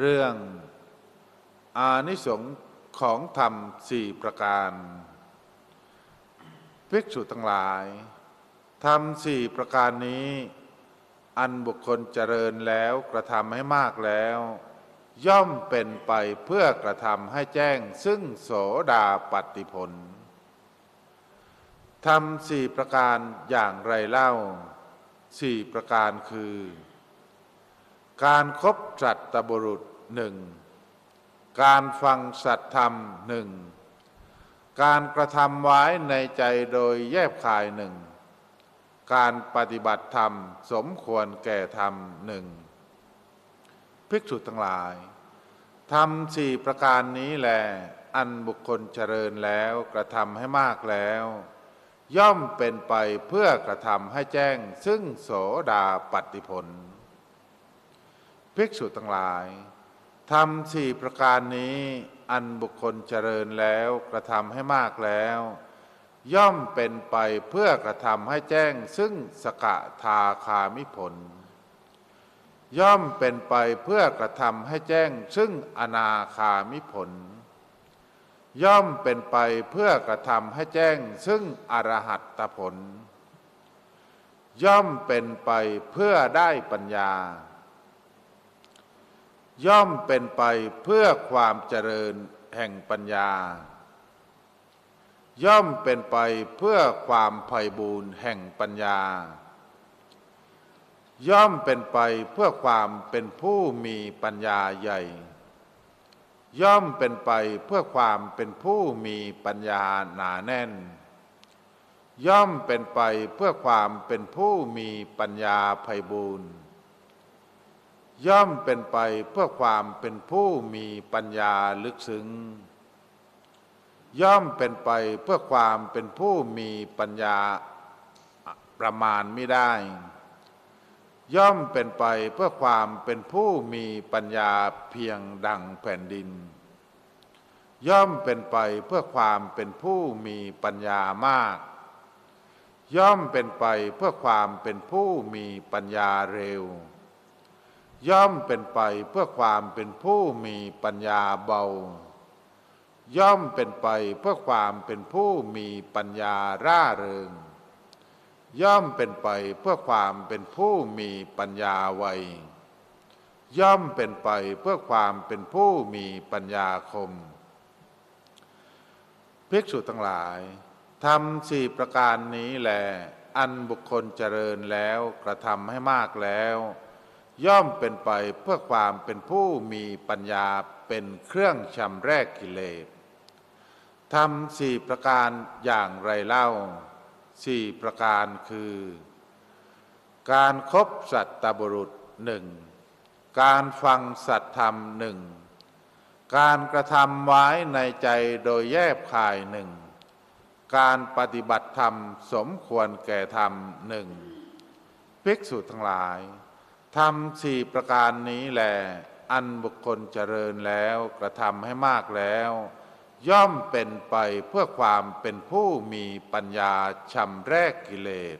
เรื่องอานิสงส์ของธรรมสี่ประการภิกษุทั้งหลาย ธรรมสี่ประการนี้ อันบุคคลเจริญแล้วกระทำให้มากแล้ว ย่อมเป็นไปเพื่อกระทำให้แจ้งซึ่งโสดาปฏิผลทำสี่ประการอย่างไรเล่าสี่ประการคือ การครบสัตตบุรุษหนึ่งการฟังสัตธรรมหนึ่งการกระทำไว้ในใจโดยแยบคายหนึ่งการปฏิบัติธรรมสมควรแก่ธรรมหนึ่งภิกษุทั้งหลายทำสี่ประการนี้แหลอันบุคคลเจริญแล้วกระทำให้มากแล้ว ย่อมเป็นไปเพื่อกระทำให้แจ้งซึ่งโสดาปฏิผล ภิกษุทั้งหลายทำสี่ประการนี้อันบุคคลเจริญแล้วกระทำให้มากแล้ว ย่อมเป็นไปเพื่อกระทำให้แจ้งซึ่งสกทาคามิผล ย่อมเป็นไปเพื่อกระทำให้แจ้งซึ่งอนาคามิผล ย่อมเป็นไปเพื่อกระทำให้แจ้งซึ่งอรหัตตผล ย่อมเป็นไปเพื่อได้ปัญญา ย่อมเป็นไปเพื่อความเจริญแห่งปัญญา ย่อมเป็นไปเพื่อความไพ่บูรณ์แห่งปัญญา ย่อมเป็นไปเพื่อความเป็นผู้มีปัญญาใหญ่ ย่อมเป็นไปเพื่อความเป็นผู้มีปัญญาหนาแน่น ย่อมเป็นไปเพื่อความเป็นผู้มีปัญญาไพ่บูรณ์ ย่อมเป็นไปเพื่อความเป็นผู้มีปัญญาลึกซึ้งย่อมเป็นไปเพื่อความเป็นผู้มีปัญญาประมาณไม่ได้ ย่อมเป็นไปเพื่อความเป็นผู้มีปัญญาเพียงดังแผ่นดิน ย่อมเป็นไปเพื่อความเป็นผู้มีปัญญามาก ย่อมเป็นไปเพื่อความเป็นผู้มีปัญญาเร็ว ย่อมเป็นไปเพื่อความเป็นผู้มีปัญญาเบา ย่อมเป็นไปเพื่อความเป็นผู้มีปัญญาร่าเริง ย่อมเป็นไปเพื่อความเป็นผู้มีปัญญาไวย่อมเป็นไปเพื่อความเป็นผู้มีปัญญาคมภิกษุทั้งหลายทำสี่ประการนี้แหลอันบุคคลเจริญแล้วกระทำให้มากแล้ว ย่อมเป็นไปเพื่อความเป็นผู้มีปัญญาเป็นเครื่องชำแรกกิเลสทำสี่ประการอย่างไรเล่าสี่ประการคือ การครบสัตตบุรุษหนึ่งการฟังสัตธรรมหนึ่งการกระทำไว้ในใจโดยแยบคายหนึ่งการปฏิบัติธรรมสมควรแก่ธรรมหนึ่งภิกษุทั้งหลาย ทำสี่ประการนี้แหลอันบุคคลเจริญแล้วกระทำให้มากแล้ว ย่อมเป็นไปเพื่อความเป็นผู้มีปัญญาชำแรกกิเลส